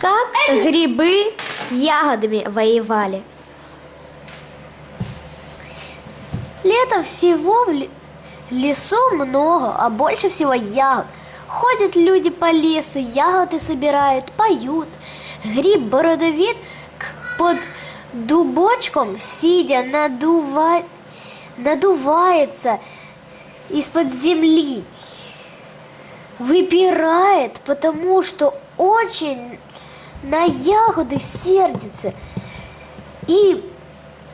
Как грибы с ягодами воевали. Летом всего в ле- лесу много, а больше всего ягод. Ходят люди по лесу, ягоды собирают, поют. Гриб бородовик под дубочком, сидя, надува... надувается из-под земли. Выпирает, потому что очень на ягоды сердится. И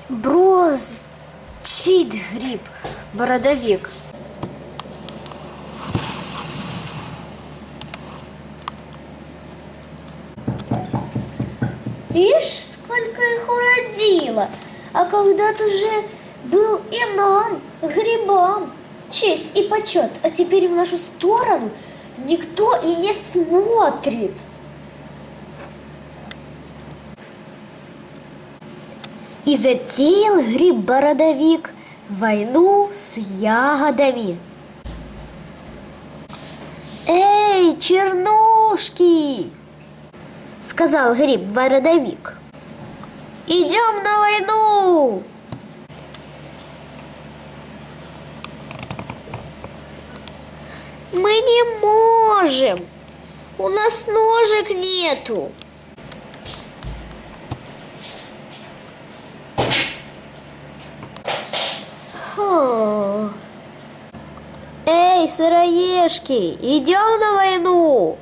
брось Чит гриб, бородовик. Ишь, сколько их уродило, а когда-то же был и нам, грибам, честь и почет, а теперь в нашу сторону никто и не смотрит. И затеял гриб-бородовик войну с ягодами. «Эй, чернушки!» — сказал гриб-бородовик. «Идем на войну!» «Мы не можем! У нас ножек нету!» Хм. Эй, сыроежки, идем на войну!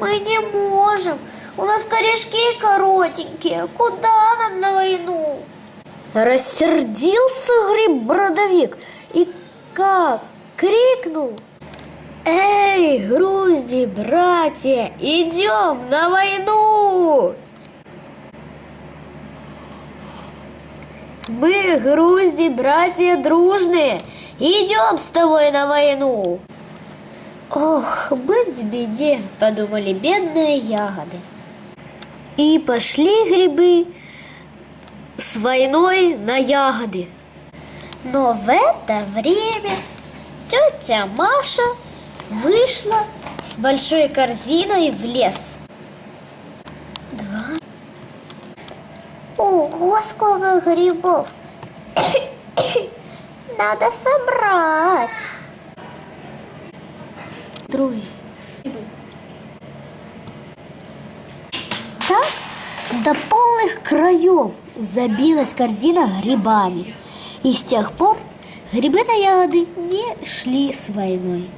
Мы не можем. У нас корешки коротенькие. Куда нам на войну? Рассердился гриб-бродовик и как крикнул. Эй, грузди, братья, идем на войну! Мы, грузди, братья дружные, идем с тобой на войну. Ох, быть беде, подумали бедные ягоды. И пошли грибы с войной на ягоды. Но в это время тетя Маша вышла с большой корзиной в лес. Два. Ого, сколько грибов! Надо собрать. Друзья. Так до полных краев забилась корзина грибами. И с тех пор грибы на ягоды не шли с войной.